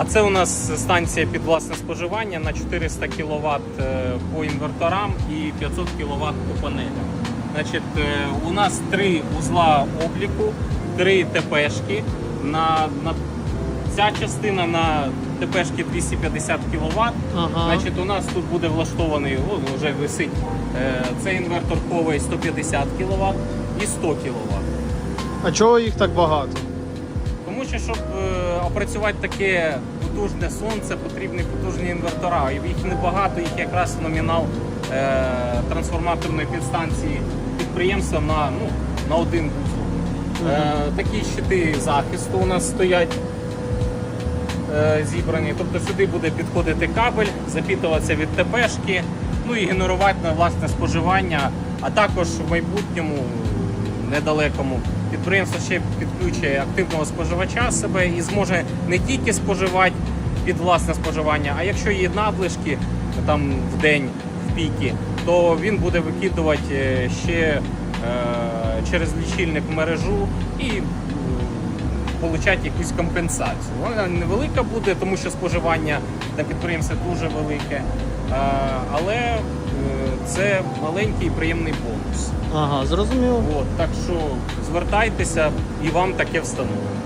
А це у нас станція під власне споживання на 400 кВт по інверторам і 500 кВт по панелям. Значить, е, у нас три узла обліку, три ТПшки. На, на, ця частина на ТПшки 250 кВт. Ага. Значить, у нас тут буде влаштований, о, вже висить е, цей інвертор ковий 150 кВт і 100 кВт. А чого їх так багато? Тому що, щоб е, опрацювати таке потужне сонце, потрібні потужні інвертора. Їх небагато, їх якраз номінал е, трансформаторної підстанції підприємства на, ну, на один вузол. Е, такі щити захисту у нас стоять е, зібрані. Тобто сюди буде підходити кабель, запітуватися від ТПшки, ну і генерувати на власне споживання, а також в майбутньому недалекому підприємство ще підключує активного споживача себе і зможе не тільки споживати під власне споживання, а якщо є надлишки там в день в піки, то він буде викидувати е, ще е, через лічильник мережу і получати якусь компенсацію. Вона невелика буде, тому що споживання на підприємстві дуже велике, е, але це маленький і приємний бонус. Ага, зрозуміло. От, так що звертайтеся і вам таке встановимо.